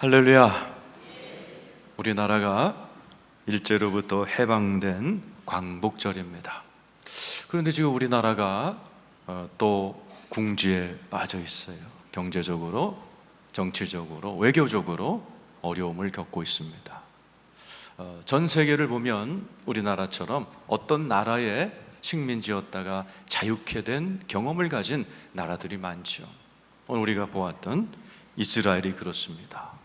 할렐루야. 우리나라가 일제로부터 해방된 광복절입니다. 그런데 지금 우리나라가 어, 또 궁지에 빠져 있어요. 경제적으로, 정치적으로, 외교적으로 어려움을 겪고 있습니다. 어, 전 세계를 보면 우리나라처럼 어떤 나라의 식민지였다가 자유케 된 경험을 가진 나라들이 많죠. 오늘 우리가 보았던 이스라엘이 그렇습니다.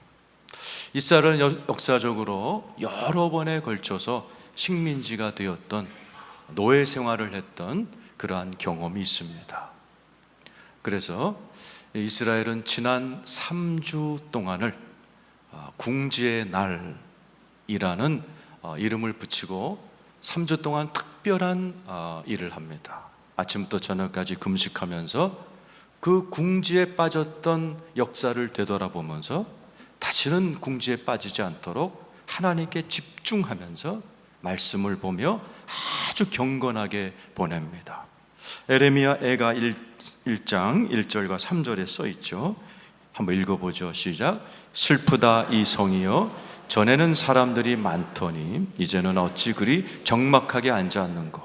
이스라엘은 여- 역사적으로 여러 번에 걸쳐서 식민지가 되었던 노예 생활을 했던 그러한 경험이 있습니다. 그래서 이스라엘은 지난 3주 동안을 아, 궁지의 날이라는 어, 이름을 붙이고 3주 동안 특별한 어, 일을 합니다. 아침부터 저녁까지 금식하면서 그 궁지에 빠졌던 역사를 되돌아보면서 다시는 궁지에 빠지지 않도록 하나님께 집중하면서 말씀을 보며 아주 경건하게 보냅니다. 에레미야 애가 1, 1장 1절과 3절에 써 있죠. 한번 읽어보죠. 시작. 슬프다 이 성이여 전에는 사람들이 많더니 이제는 어찌 그리 적막하게 앉았는고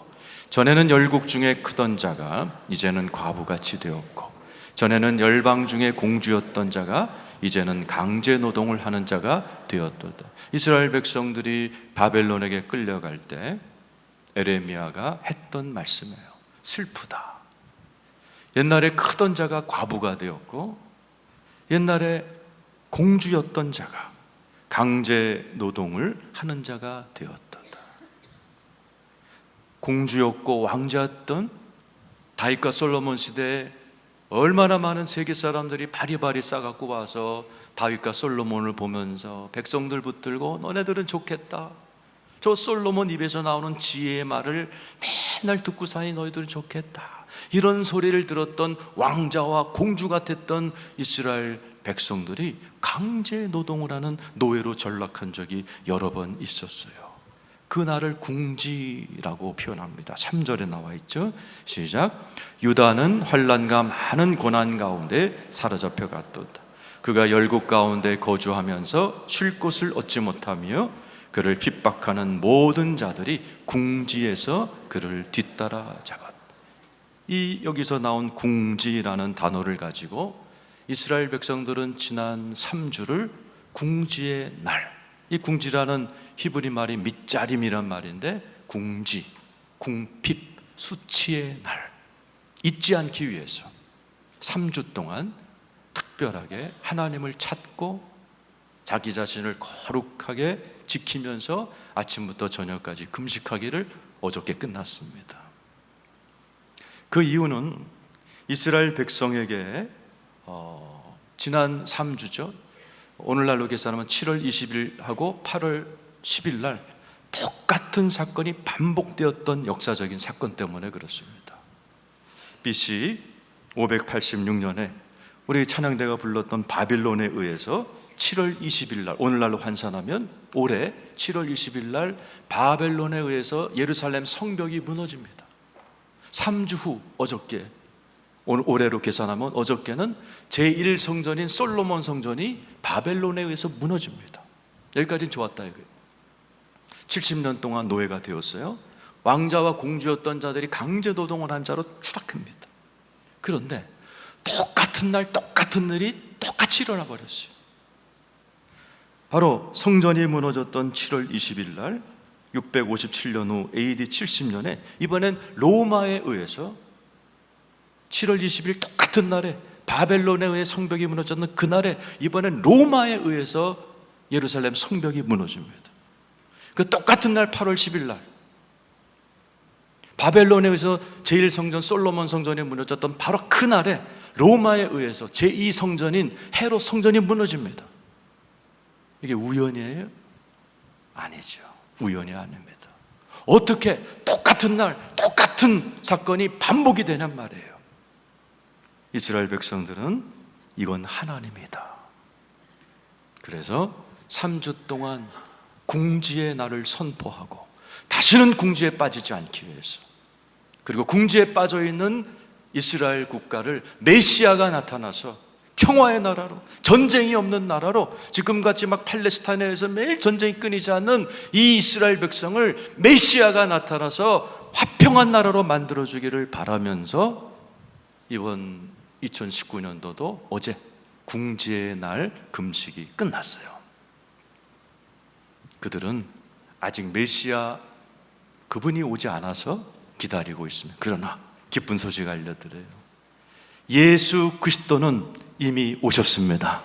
전에는 열국 중에 크던 자가 이제는 과부같이 되었고 전에는 열방 중에 공주였던 자가 이제는 강제 노동을 하는 자가 되었도다. 이스라엘 백성들이 바벨론에게 끌려갈 때 에레미야가 했던 말씀이에요. 슬프다. 옛날에 크던 자가 과부가 되었고 옛날에 공주였던 자가 강제 노동을 하는 자가 되었다. 공주였고 왕자였던 다윗과 솔로몬 시대에 얼마나 많은 세계 사람들이 바리바리 싸갖고 와서 다윗과 솔로몬을 보면서 백성들 붙들고 너네들은 좋겠다. 저 솔로몬 입에서 나오는 지혜의 말을 맨날 듣고 사니 너희들은 좋겠다. 이런 소리를 들었던 왕자와 공주 같았던 이스라엘 백성들이 강제 노동을 하는 노예로 전락한 적이 여러 번 있었어요. 그 날을 궁지라고 표현합니다. 3절에 나와 있죠. 시작. 유다는 환란과 많은 고난 가운데 사로잡혀 갔도다. 그가 열국 가운데 거주하면서 쉴 곳을 얻지 못하며 그를 핍박하는 모든 자들이 궁지에서 그를 뒤따라 잡았다. 이 여기서 나온 궁지라는 단어를 가지고 이스라엘 백성들은 지난 3주를 궁지의 날, 이 궁지라는 히브리 말이 밑자림이란 말인데 궁지, 궁핍, 수치의 날 잊지 않기 위해서 3주 동안 특별하게 하나님을 찾고 자기 자신을 거룩하게 지키면서 아침부터 저녁까지 금식하기를 어저께 끝났습니다. 그 이유는 이스라엘 백성에게 어, 지난 3주죠. 오늘날로 계산하면 7월 20일하고 8월 10일 날 똑같은 사건이 반복되었던 역사적인 사건 때문에 그렇습니다. BC 586년에 우리 찬양대가 불렀던 바빌론에 의해서 7월 20일 날 오늘날로 환산하면 올해 7월 20일 날 바벨론에 의해서 예루살렘 성벽이 무너집니다. 3주 후 어저께 올해로 계산하면 어저께는 제1성전인 솔로몬 성전이 바벨론에 의해서 무너집니다. 여기까지는 좋았다 이거예요. 70년 동안 노예가 되었어요. 왕자와 공주였던 자들이 강제 노동을 한 자로 추락합니다. 그런데 똑같은 날 똑같은 일이 똑같이 일어나 버렸어요. 바로 성전이 무너졌던 7월 20일 날 657년 후 AD 70년에 이번엔 로마에 의해서 7월 20일 똑같은 날에 바벨론에 의해 성벽이 무너졌는 그날에 이번엔 로마에 의해서 예루살렘 성벽이 무너집니다. 그 똑같은 날 8월 10일 날 바벨론에 의해서 제1성전 솔로몬 성전이 무너졌던 바로 그 날에 로마에 의해서 제2성전인 헤롯 성전이 무너집니다. 이게 우연이에요? 아니죠. 우연이 아닙니다. 어떻게 똑같은 날 똑같은 사건이 반복이 되냔 말이에요. 이스라엘 백성들은 이건 하나님이다. 그래서 3주 동안 궁지의 날을 선포하고 다시는 궁지에 빠지지 않기 위해서 그리고 궁지에 빠져 있는 이스라엘 국가를 메시아가 나타나서 평화의 나라로 전쟁이 없는 나라로 지금같이 막 팔레스타인에서 매일 전쟁이 끊이지 않는 이 이스라엘 백성을 메시아가 나타나서 화평한 나라로 만들어 주기를 바라면서 이번 2019년도도 어제 궁지의 날 금식이 끝났어요. 그들은 아직 메시아 그분이 오지 않아서 기다리고 있습니다. 그러나 기쁜 소식 알려드려요. 예수 그리스도는 이미 오셨습니다.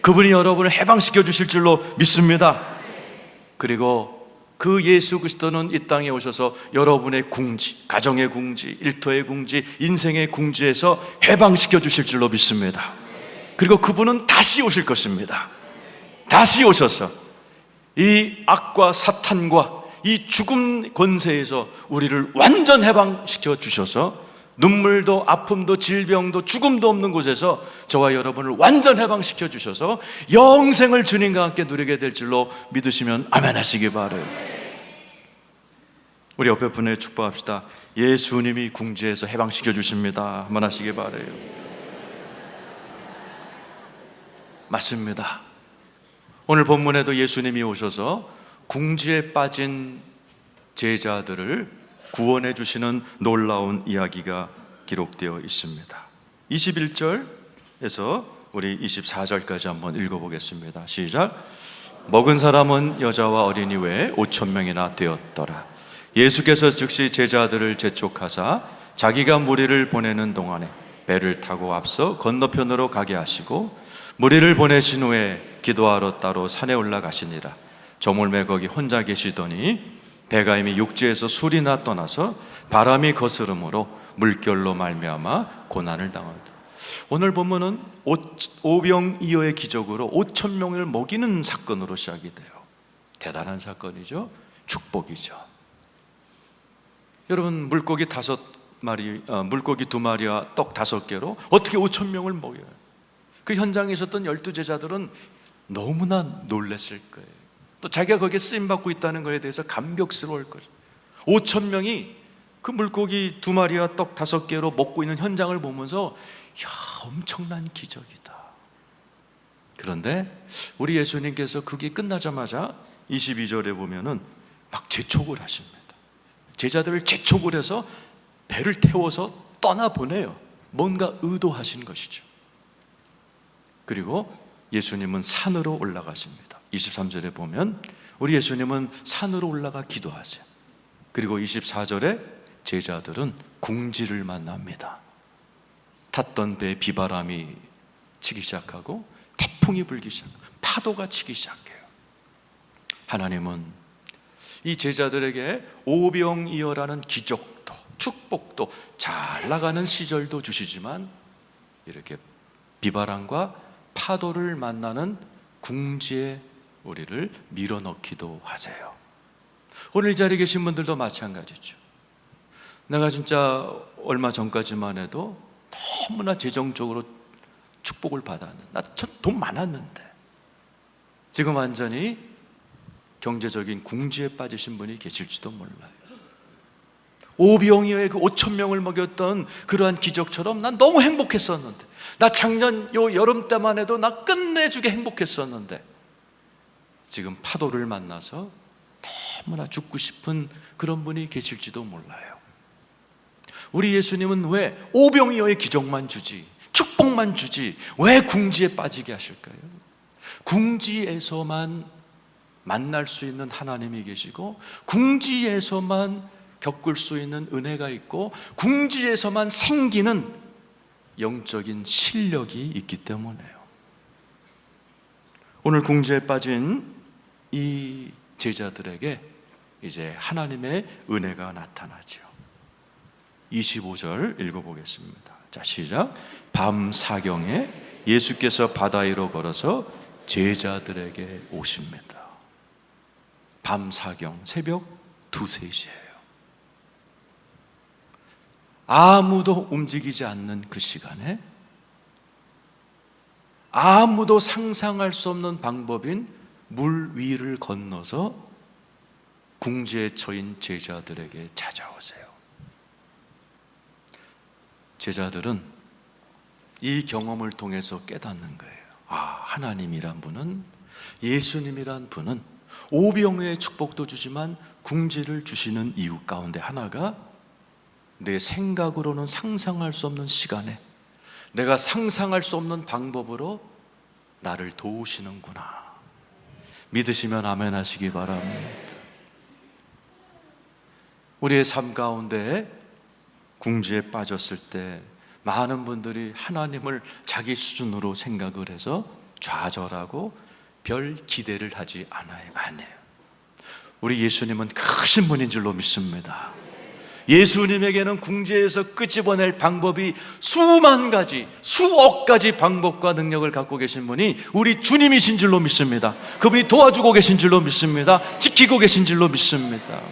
그분이 여러분을 해방시켜 주실 줄로 믿습니다. 그리고 그 예수 그리스도는 이 땅에 오셔서 여러분의 궁지, 가정의 궁지, 일터의 궁지, 인생의 궁지에서 해방시켜 주실 줄로 믿습니다. 그리고 그분은 다시 오실 것입니다. 다시 오셔서 이 악과 사탄과 이 죽음 권세에서 우리를 완전 해방시켜 주셔서 눈물도 아픔도 질병도 죽음도 없는 곳에서 저와 여러분을 완전 해방시켜 주셔서 영생을 주님과 함께 누리게 될 줄로 믿으시면 아멘 하시기 바래요. 우리 옆에 분에 축복합시다. 예수님이 궁지에서 해방시켜 주십니다. 한번 하시기 바래요. 맞습니다. 오늘 본문에도 예수님이 오셔서 궁지에 빠진 제자들을 구원해 주시는 놀라운 이야기가 기록되어 있습니다. 21절에서 우리 24절까지 한번 읽어보겠습니다. 시작. 먹은 사람은 여자와 어린이 외에 5천 명이나 되었더라. 예수께서 즉시 제자들을 재촉하사 자기가 무리를 보내는 동안에 배를 타고 앞서 건너편으로 가게 하시고 무리를 보내신 후에 기도하러 따로 산에 올라가시니라. 저물매 거기 혼자 계시더니 배가 이미 육지에서 술이나 떠나서 바람이 거스름으로 물결로 말미암아 고난을 당하다. 오늘 본문은 오병이어의 기적으로 5천 명을 먹이는 사건으로 시작이 돼요. 대단한 사건이죠. 축복이죠. 여러분 물고기 다섯 마리, 어, 물고기 두 마리와 떡 다섯 개로 어떻게 5천 명을 먹여요? 그 현장에 있었던 열두 제자들은 너무나 놀랐을 거예요. 또 자기가 거기에 쓰임 받고 있다는 것에 대해서 감격스러울 거죠. 5천 명이 그 물고기 두 마리와 떡 다섯 개로 먹고 있는 현장을 보면서 야 엄청난 기적이다. 그런데 우리 예수님께서 그게 끝나자마자 22절에 보면은 막 재촉을 하십니다. 제자들을 재촉을 해서 배를 태워서 떠나 보내요. 뭔가 의도하신 것이죠. 그리고 예수님은 산으로 올라가십니다. 23절에 보면 우리 예수님은 산으로 올라가 기도하세요. 그리고 24절에 제자들은 궁지를 만납니다. 탔던 배에 비바람이 치기 시작하고 태풍이 불기 시작하고 파도가 치기 시작해요. 하나님은 이 제자들에게 오병이어라는 기적도 축복도 잘 나가는 시절도 주시지만 이렇게 비바람과 파도를 만나는 궁지에 우리를 밀어넣기도 하세요. 오늘 이 자리에 계신 분들도 마찬가지죠. 내가 진짜 얼마 전까지만 해도 너무나 재정적으로 축복을 받았는데, 나 돈 많았는데, 지금 완전히 경제적인 궁지에 빠지신 분이 계실지도 몰라요. 오병이어의 그 5천 명을 먹였던 그러한 기적처럼 난 너무 행복했었는데 나 작년 요 여름 때만 해도 나 끝내주게 행복했었는데 지금 파도를 만나서 너무나 죽고 싶은 그런 분이 계실지도 몰라요. 우리 예수님은 왜 오병이어의 기적만 주지 축복만 주지 왜 궁지에 빠지게 하실까요? 궁지에서만 만날 수 있는 하나님이 계시고 궁지에서만 겪을 수 있는 은혜가 있고 궁지에서만 생기는 영적인 실력이 있기 때문에요. 오늘 궁지에 빠진 이 제자들에게 이제 하나님의 은혜가 나타나죠. 25절 읽어보겠습니다. 자, 시작. 밤 사경에 예수께서 바다 위로 걸어서 제자들에게 오십니다. 밤 사경, 새벽 두세 시에요. 아무도 움직이지 않는 그 시간에 아무도 상상할 수 없는 방법인 물 위를 건너서 궁지에 처인 제자들에게 찾아오세요. 제자들은 이 경험을 통해서 깨닫는 거예요. 아, 하나님이란 분은 예수님이란 분은 오병의 축복도 주지만 궁지를 주시는 이유 가운데 하나가 내 생각으로는 상상할 수 없는 시간에 내가 상상할 수 없는 방법으로 나를 도우시는구나. 믿으시면 아멘 하시기 바랍니다. 우리의 삶 가운데 궁지에 빠졌을 때 많은 분들이 하나님을 자기 수준으로 생각을 해서 좌절하고 별 기대를 하지 않아요. 안 해요. 우리 예수님은 크신 분인 줄로 믿습니다. 예수님에게는 궁지에서 끄집어낼 방법이 수만 가지, 수억 가지 방법과 능력을 갖고 계신 분이 우리 주님이신 줄로 믿습니다. 그분이 도와주고 계신 줄로 믿습니다. 지키고 계신 줄로 믿습니다.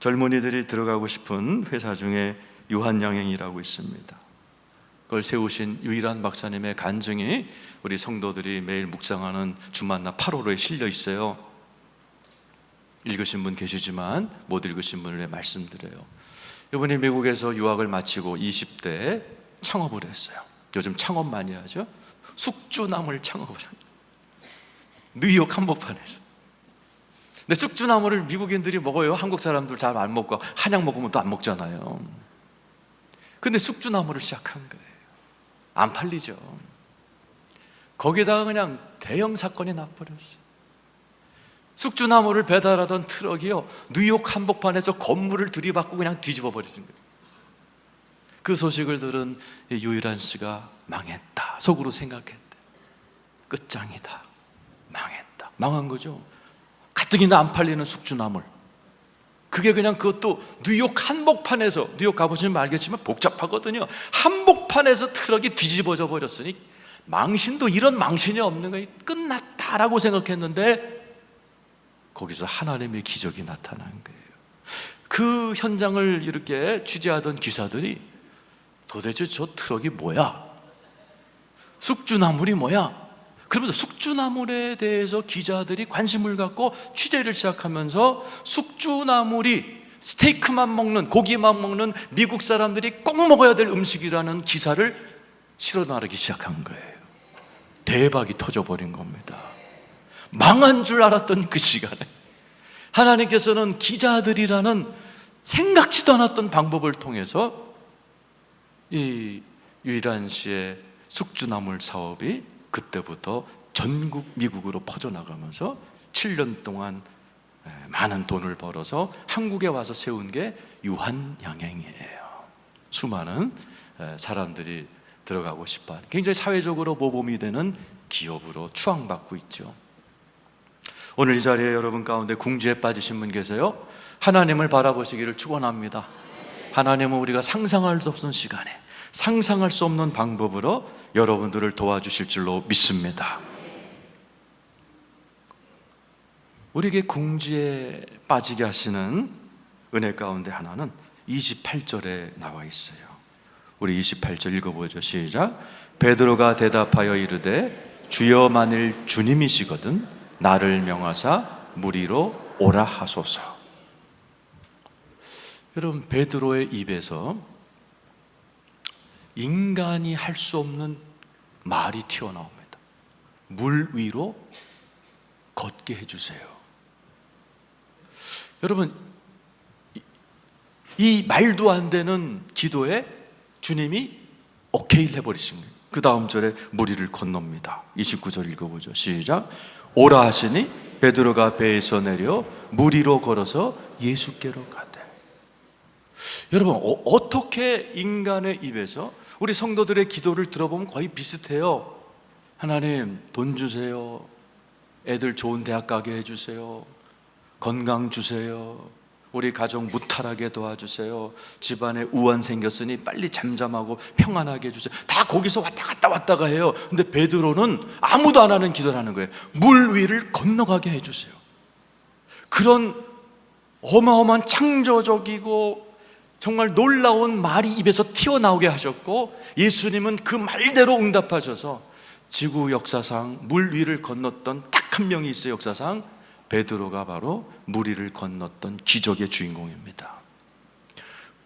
젊은이들이 들어가고 싶은 회사 중에 유한양행이라고 있습니다. 그걸 세우신 유일한 박사님의 간증이 우리 성도들이 매일 묵상하는 주만나 8호로에 실려 있어요. 읽으신 분 계시지만 못 읽으신 분을 위해 말씀드려요. 이분이 미국에서 유학을 마치고 20대 창업을 했어요. 요즘 창업 많이 하죠. 숙주나물 창업을 합니다. 뉴욕 한복판에서. 근데 숙주나물을 미국인들이 먹어요. 한국 사람들 잘 안 먹고 한약 먹으면 또 안 먹잖아요. 근데 숙주나물을 시작한 거예요. 안 팔리죠. 거기다가 그냥 대형 사건이 나버렸어요. 숙주나무를 배달하던 트럭이요 뉴욕 한복판에서 건물을 들이받고 그냥 뒤집어 버리는 거예요. 그 소식을 들은 이 유일한 씨가 망했다 속으로 생각했대. 끝장이다. 망했다. 망한 거죠. 가뜩이나 안 팔리는 숙주나물. 그게 그냥 그것도 뉴욕 한복판에서 뉴욕 가보시면 알겠지만 복잡하거든요. 한복판에서 트럭이 뒤집어져 버렸으니 망신도 이런 망신이 없는 거예요. 끝났다라고 생각했는데 거기서 하나님의 기적이 나타난 거예요. 그 현장을 이렇게 취재하던 기사들이 도대체 저 트럭이 뭐야? 숙주나물이 뭐야? 그러면서 숙주나물에 대해서 기자들이 관심을 갖고 취재를 시작하면서 숙주나물이 스테이크만 먹는 고기만 먹는 미국 사람들이 꼭 먹어야 될 음식이라는 기사를 실어 나르기 시작한 거예요. 대박이 터져버린 겁니다. 망한 줄 알았던 그 시간에 하나님께서는 기자들이라는 생각지도 않았던 방법을 통해서 이 유일한 씨의 숙주나물 사업이 그때부터 전국 미국으로 퍼져나가면서 7년 동안 많은 돈을 벌어서 한국에 와서 세운 게 유한양행이에요. 수많은 사람들이 들어가고 싶어 굉장히 사회적으로 모범이 되는 기업으로 추앙받고 있죠. 오늘 이 자리에 여러분 가운데 궁지에 빠지신 분 계세요? 하나님을 바라보시기를 축원합니다. 하나님은 우리가 상상할 수 없는 시간에 상상할 수 없는 방법으로 여러분들을 도와주실 줄로 믿습니다. 우리에게 궁지에 빠지게 하시는 은혜 가운데 하나는 28절에 나와 있어요. 우리 28절 읽어보죠. 시작. 베드로가 대답하여 이르되 주여 만일 주님이시거든 나를 명하사 무리로 오라 하소서. 여러분 베드로의 입에서 인간이 할 수 없는 말이 튀어나옵니다. 물 위로 걷게 해주세요. 여러분, 이, 이 말도 안 되는 기도에 주님이 오케이를 해버리신 거예요. 그 다음 절에 무리를 건넙니다. 29절 읽어보죠. 시작. 오라 하시니 베드로가 배에서 내려 무리로 걸어서 예수께로 가되. 여러분, 어, 떻게 인간의 입에서 우리 성도들의 기도를 들어보면 거의 비슷해요. 하나님, 돈 주세요. 애들 좋은 대학 가게 해주세요. 건강 주세요. 우리 가족 무탈하게 도와주세요. 집안에 우환 생겼으니 빨리 잠잠하고 평안하게 해주세요. 다 거기서 왔다 갔다 왔다가 해요. 근데 베드로는 아무도 안 하는 기도를 하는 거예요. 물 위를 건너가게 해주세요. 그런 어마어마한 창조적이고 정말 놀라운 말이 입에서 튀어나오게 하셨고 예수님은 그 말대로 응답하셔서 지구 역사상 물 위를 건넜던 딱 한 명이 있어요 역사상 베드로가 바로 물 위를 건넜던 기적의 주인공입니다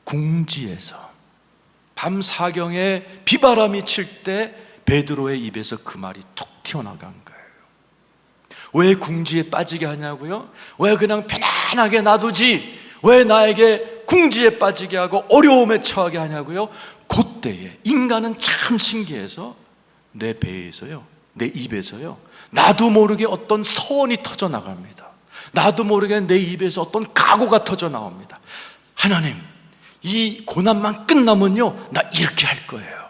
궁지에서 밤 사경에 비바람이 칠 때 베드로의 입에서 그 말이 툭 튀어나간 거예요. 왜 궁지에 빠지게 하냐고요? 왜 그냥 편안하게 놔두지? 왜 나에게 궁지에 빠지게 하고 어려움에 처하게 하냐고요? 그때에 인간은 참 신기해서 내 배에서요, 내 입에서요, 나도 모르게 어떤 서원이 터져 나갑니다. 나도 모르게 내 입에서 어떤 각오가 터져 나옵니다. 하나님, 이 고난만 끝나면요, 나 이렇게 할 거예요.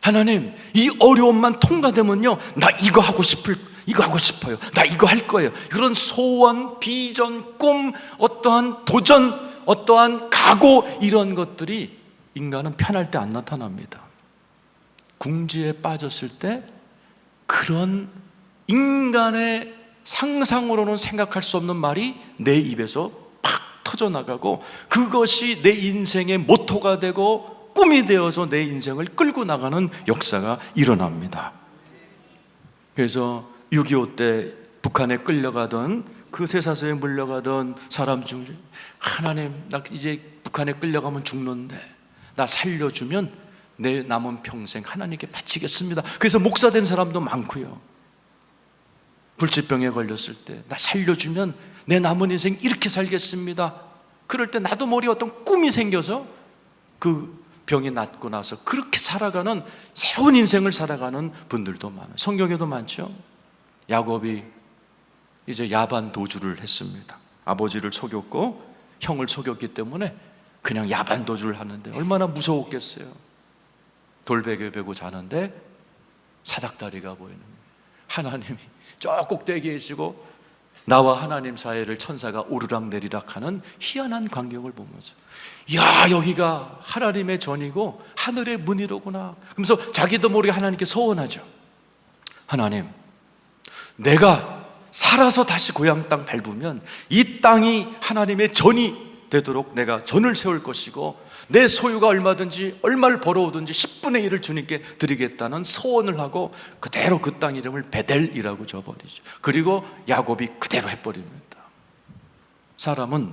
하나님, 이 어려움만 통과되면요, 나 이거 하고 싶을, 이거 하고 싶어요. 나 이거 할 거예요. 그런 소원, 비전, 꿈, 어떠한 도전, 어떠한 각오, 이런 것들이 인간은 편할 때 안 나타납니다. 궁지에 빠졌을 때 그런 인간의 상상으로는 생각할 수 없는 말이 내 입에서 팍 터져 나가고 그것이 내 인생의 모토가 되고 꿈이 되어서 내 인생을 끌고 나가는 역사가 일어납니다. 그래서 6.25 때 북한에 끌려가던 그 쇠사슬에 물려가던 사람 중에 하나님 나 이제 북한에 끌려가면 죽는데 나 살려주면 내 남은 평생 하나님께 바치겠습니다. 그래서 목사 된 사람도 많고요. 불치병에 걸렸을 때 나 살려주면 내 남은 인생 이렇게 살겠습니다. 그럴 때 나도 모르게 어떤 꿈이 생겨서 그 병이 낫고 나서 그렇게 살아가는 새로운 인생을 살아가는 분들도 많아요. 성경에도 많죠. 야곱이 이제 야반 도주를 했습니다. 아버지를 속였고 형을 속였기 때문에 그냥 야반 도주를 하는데 얼마나 무서웠겠어요. 돌베개 베고 자는데 사닥다리가 보이는. 하나님이 저 꼭대기에 계시고 나와 하나님 사이를 천사가 오르락 내리락 하는 희한한 광경을 보면서 야 여기가 하나님의 전이고 하늘의 문이로구나 그러면서 자기도 모르게 하나님께 소원하죠 하나님 내가 살아서 다시 고향 땅 밟으면 이 땅이 하나님의 전이 되도록 내가 전을 세울 것이고 내 소유가 얼마든지 얼마를 벌어오든지 10분의 1을 주님께 드리겠다는 소원을 하고 그대로 그 땅 이름을 베델이라고 줘버리죠. 그리고 야곱이 그대로 해버립니다. 사람은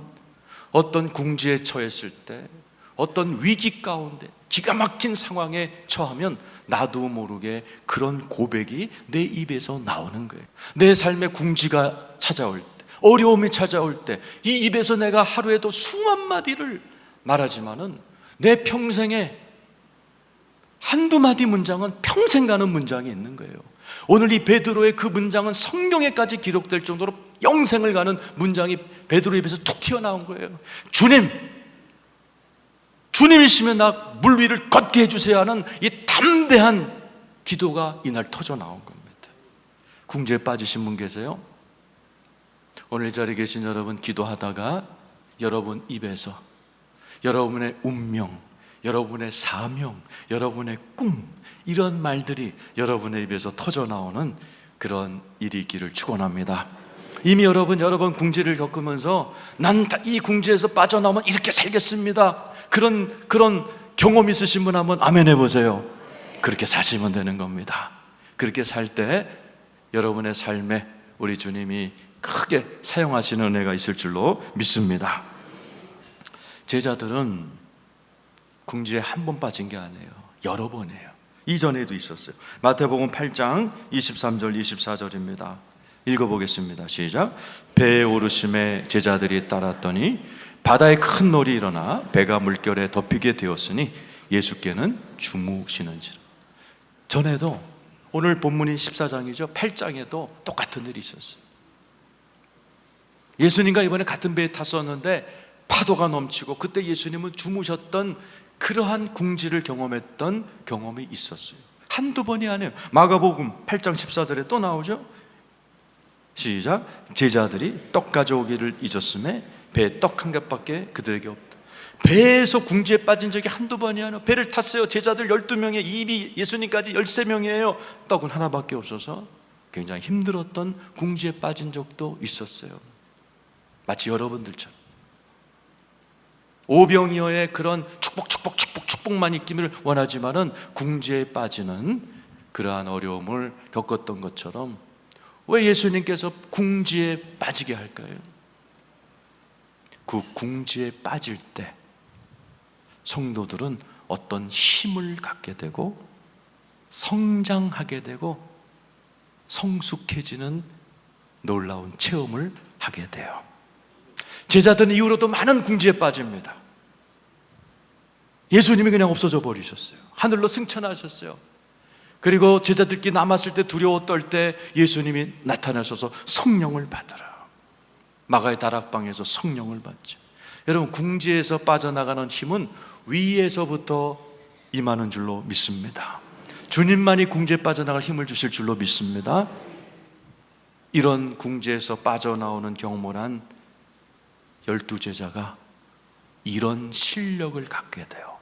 어떤 궁지에 처했을 때 어떤 위기 가운데 기가 막힌 상황에 처하면 나도 모르게 그런 고백이 내 입에서 나오는 거예요. 내 삶의 궁지가 찾아올 때, 어려움이 찾아올 때, 이 입에서 내가 하루에도 수만 마디를 말하지만은 내 평생에 한두 마디 문장은 평생 가는 문장이 있는 거예요. 오늘 이 베드로의 그 문장은 성경에까지 기록될 정도로 영생을 가는 문장이 베드로 입에서 툭 튀어나온 거예요. 주님, 주님이시면 나 물 위를 걷게 해주세요 하는 이 담대한 기도가 이날 터져 나온 겁니다. 궁지에 빠지신 분 계세요? 오늘 이 자리에 계신 여러분 기도하다가 여러분 입에서 여러분의 운명, 여러분의 사명, 여러분의 꿈 이런 말들이 여러분의 입에서 터져 나오는 그런 일이 있기를 축원합니다. 이미 여러분 여러 번 궁지를 겪으면서 난 이 궁지에서 빠져나오면 이렇게 살겠습니다. 그런 그런 경험 있으신 분 한번 아멘 해보세요. 그렇게 사시면 되는 겁니다. 그렇게 살 때 여러분의 삶에 우리 주님이 크게 사용하시는 은혜가 있을 줄로 믿습니다. 제자들은 궁지에 한 번 빠진 게 아니에요. 여러 번이에요. 이전에도 있었어요. 마태복음 8장 23절 24절입니다. 읽어보겠습니다. 시작. 배에 오르심에 제자들이 따랐더니 바다에 큰 놀이 일어나 배가 물결에 덮이게 되었으니 예수께는 주무시는지라. 전에도 오늘 본문이 14장이죠. 8장에도 똑같은 일이 있었어요. 예수님과 이번에 같은 배에 탔었는데 파도가 넘치고 그때 예수님은 주무셨던 그러한 궁지를 경험했던 경험이 있었어요. 한두 번이 아니에요. 마가복음 8장 14절에 또 나오죠. 시작. 제자들이 떡 가져오기를 잊었음에 배에 떡 한 겹밖에 그들에게 없다. 배에서 궁지에 빠진 적이 한두 번이 아니에요. 배를 탔어요. 제자들 12명에 입이 예수님까지 13명이에요. 떡은 하나밖에 없어서 굉장히 힘들었던 궁지에 빠진 적도 있었어요. 마치 여러분들처럼. 오병이어의 그런 축복 축복 축복 축복만 있기를 원하지만은 궁지에 빠지는 그러한 어려움을 겪었던 것처럼 왜 예수님께서 궁지에 빠지게 할까요? 그 궁지에 빠질 때 성도들은 어떤 힘을 갖게 되고 성장하게 되고 성숙해지는 놀라운 체험을 하게 돼요. 제자들은 이후로도 많은 궁지에 빠집니다. 예수님이 그냥 없어져 버리셨어요. 하늘로 승천하셨어요. 그리고 제자들끼리 남았을 때 두려워 떨 때 예수님이 나타나셔서 성령을 받으라. 마가의 다락방에서 성령을 받죠. 여러분 궁지에서 빠져나가는 힘은 위에서부터 임하는 줄로 믿습니다. 주님만이 궁지에 빠져나갈 힘을 주실 줄로 믿습니다. 이런 궁지에서 빠져나오는 경험을 한 열두 제자가 이런 실력을 갖게 돼요.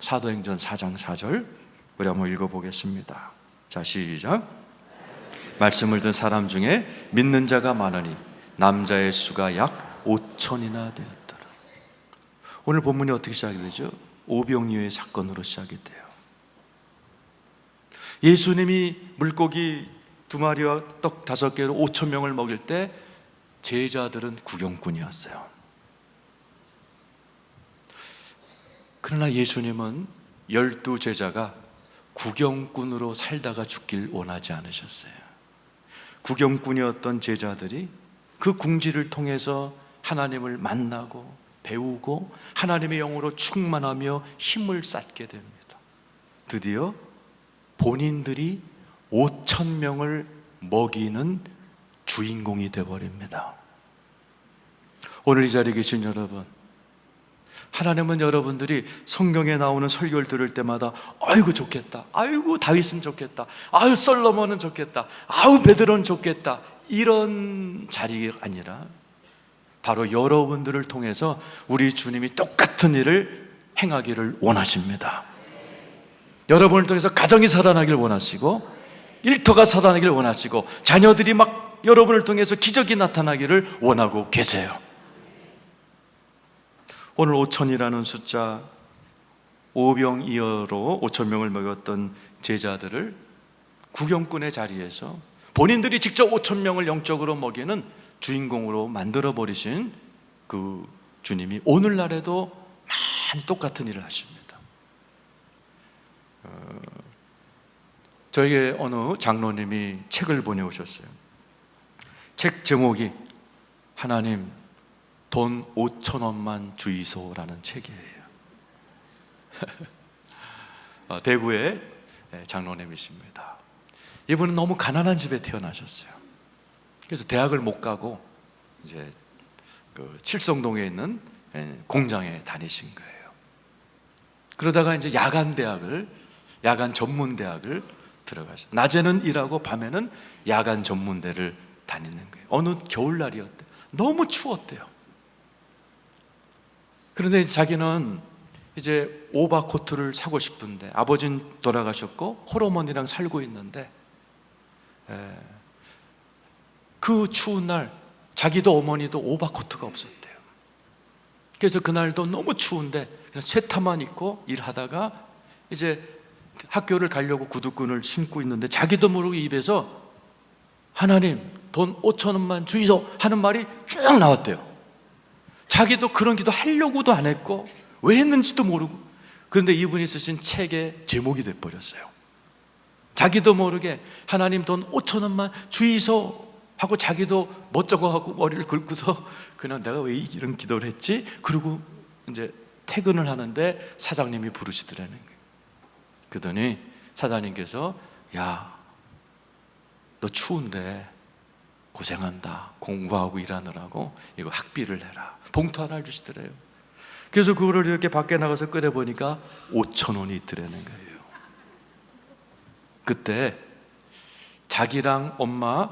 사도행전 4장 4절 우리 한번 읽어보겠습니다. 자 시작. 말씀을 듣는 사람 중에 믿는 자가 많으니 남자의 수가 약 5천이나 되었더라. 오늘 본문이 어떻게 시작이 되죠? 오병이어의 사건으로 시작이 돼요. 예수님이 물고기 두 마리와 떡 다섯 개로 5천 명을 먹일 때 제자들은 구경꾼이었어요. 그러나 예수님은 열두 제자가 구경꾼으로 살다가 죽길 원하지 않으셨어요. 구경꾼이었던 제자들이 그 궁지를 통해서 하나님을 만나고 배우고 하나님의 영으로 충만하며 힘을 쌓게 됩니다. 드디어 본인들이 5천 명을 먹이는 주인공이 되어버립니다. 오늘 이 자리에 계신 여러분, 하나님은 여러분들이 성경에 나오는 설교를 들을 때마다 아이고 좋겠다. 아이고 다윗은 좋겠다. 아유 솔로몬은 좋겠다. 아유 베드로는 좋겠다. 이런 자리가 아니라 바로 여러분들을 통해서 우리 주님이 똑같은 일을 행하기를 원하십니다. 여러분을 통해서 가정이 살아나길 원하시고 일터가 살아나길 원하시고 자녀들이 막 여러분을 통해서 기적이 나타나기를 원하고 계세요. 오늘 5천이라는 숫자 오병이어로 5천 명을 먹였던 제자들을 구경꾼의 자리에서 본인들이 직접 5천 명을 영적으로 먹이는 주인공으로 만들어 버리신 그 주님이 오늘날에도 많이 똑같은 일을 하십니다. 어, 저에게 어느 장로님이 책을 보내오셨어요. 책 제목이 하나님 돈 5천 원만 주이소라는 책이에요. 어, 대구의 장로님이십니다. 이분은 너무 가난한 집에 태어나셨어요. 그래서 대학을 못 가고 이제 그 칠성동에 있는 예, 공장에 다니신 거예요. 그러다가 이제 야간 대학을 야간 전문 대학을 들어가셔. 낮에는 일하고 밤에는 야간 전문대를 다니는 거예요. 어느 겨울날이었대. 너무 추웠대요. 그런데 자기는 이제 오바코트를 사고 싶은데 아버지는 돌아가셨고 홀어머니랑 살고 있는데 에, 그 추운 날 자기도 어머니도 오바코트가 없었대요. 그래서 그날도 너무 추운데 그냥 쇠타만 입고 일하다가 이제 학교를 가려고 구두끈을 신고 있는데 자기도 모르고 입에서 하나님 돈 5천 원만 주이소 하는 말이 쭉 나왔대요. 자기도 그런 기도 하려고도 안 했고 왜 했는지도 모르고 그런데 이분이 쓰신 책의 제목이 돼 버렸어요. 자기도 모르게 하나님 돈 5천 원만 주이소 하고 자기도 멋쩍어 하고 머리를 긁고서 그냥 내가 왜 이런 기도를 했지? 그리고 이제 퇴근을 하는데 사장님이 부르시더라는 거예요. 그러더니 사장님께서 야, 너 추운데 고생한다. 공부하고 일하느라고 이거 학비를 내라. 봉투 하나를 주시더래요. 그래서 그거를 이렇게 밖에 나가서 꺼내 보니까 5천 원이 있더라는 거예요. 그때 자기랑 엄마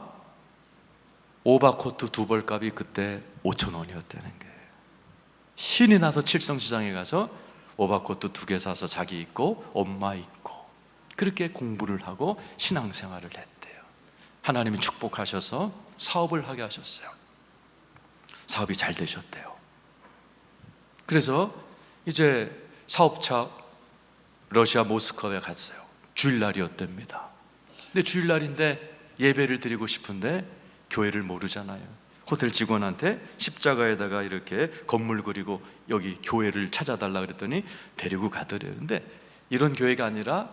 오바코트 두 벌 값이 그때 5천 원이었다는 거예요. 신이 나서 칠성시장에 가서 오바코트 두 개 사서 자기 입고 엄마 입고 그렇게 공부를 하고 신앙생활을 했대요. 하나님이 축복하셔서 사업을 하게 하셨어요. 사업이 잘 되셨대요. 그래서 이제 사업차 러시아 모스크바에 갔어요. 주일날이었답니다. 근데 주일날인데 예배를 드리고 싶은데 교회를 모르잖아요. 호텔 직원한테 십자가에다가 이렇게 건물 그리고 여기 교회를 찾아달라 그랬더니 데리고 가더래요. 근데 이런 교회가 아니라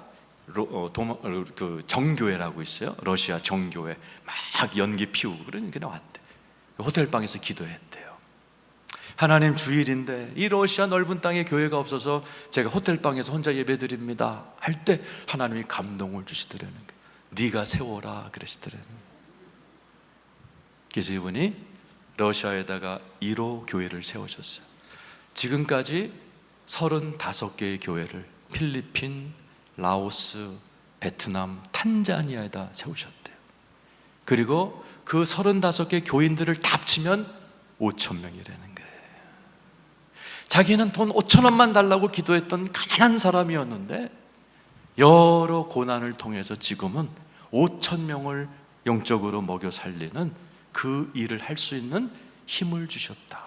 로, 어, 도마, 어, 그 정교회라고 있어요. 러시아 정교회 막 연기 피우고 그러니까 나왔대. 호텔 방에서 기도했대요. 하나님 주일인데 이 러시아 넓은 땅에 교회가 없어서 제가 호텔 방에서 혼자 예배드립니다. 할 때 하나님이 감동을 주시더라는 거예요. 네가 세워라 그러시더라는. 그래서 이분이 러시아에다가 1호 교회를 세우셨어요. 지금까지 35개의 교회를 필리핀, 라오스, 베트남, 탄자니아에다 세우셨대요. 그리고 그 35개 교인들을 다 합치면 5천 명이라는. 자기는 돈 5천 원만 달라고 기도했던 가난한 사람이었는데 여러 고난을 통해서 지금은 5천 명을 영적으로 먹여 살리는 그 일을 할 수 있는 힘을 주셨다.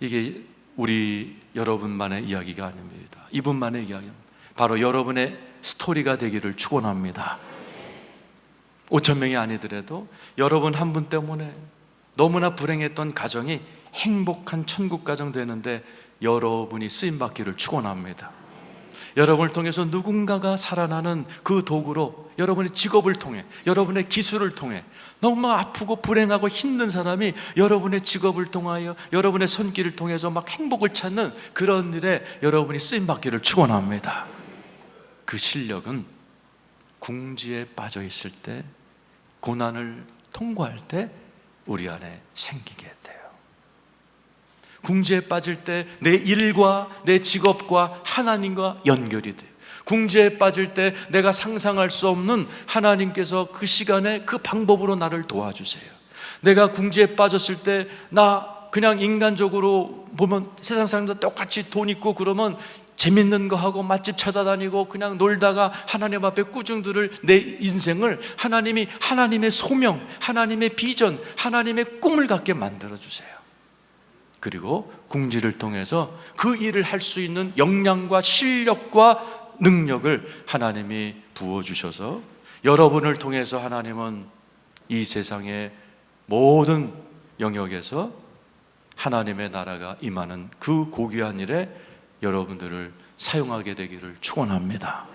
이게 우리 여러분만의 이야기가 아닙니다. 이분만의 이야기입니다. 바로 여러분의 스토리가 되기를 축원합니다. 5천 명이 아니더라도 여러분 한 분 때문에 너무나 불행했던 가정이 행복한 천국 가정 되는데 여러분이 쓰임 받기를 축원합니다. 여러분을 통해서 누군가가 살아나는 그 도구로 여러분의 직업을 통해 여러분의 기술을 통해 너무 아프고 불행하고 힘든 사람이 여러분의 직업을 통하여 여러분의 손길을 통해서 막 행복을 찾는 그런 일에 여러분이 쓰임 받기를 축원합니다. 그 실력은 궁지에 빠져 있을 때 고난을 통과할 때 우리 안에 생기게. 궁지에 빠질 때 내 일과 내 직업과 하나님과 연결이 돼요. 궁지에 빠질 때 내가 상상할 수 없는 하나님께서 그 시간에 그 방법으로 나를 도와주세요. 내가 궁지에 빠졌을 때 나 그냥 인간적으로 보면 세상 사람들 똑같이 돈 있고 그러면 재밌는 거 하고 맛집 찾아다니고 그냥 놀다가 하나님 앞에 꾸중들을 내 인생을 하나님이 하나님의 소명, 하나님의 비전, 하나님의 꿈을 갖게 만들어 주세요. 그리고 궁지를 통해서 그 일을 할 수 있는 역량과 실력과 능력을 하나님이 부어 주셔서 여러분을 통해서 하나님은 이 세상의 모든 영역에서 하나님의 나라가 임하는 그 고귀한 일에 여러분들을 사용하게 되기를 축원합니다.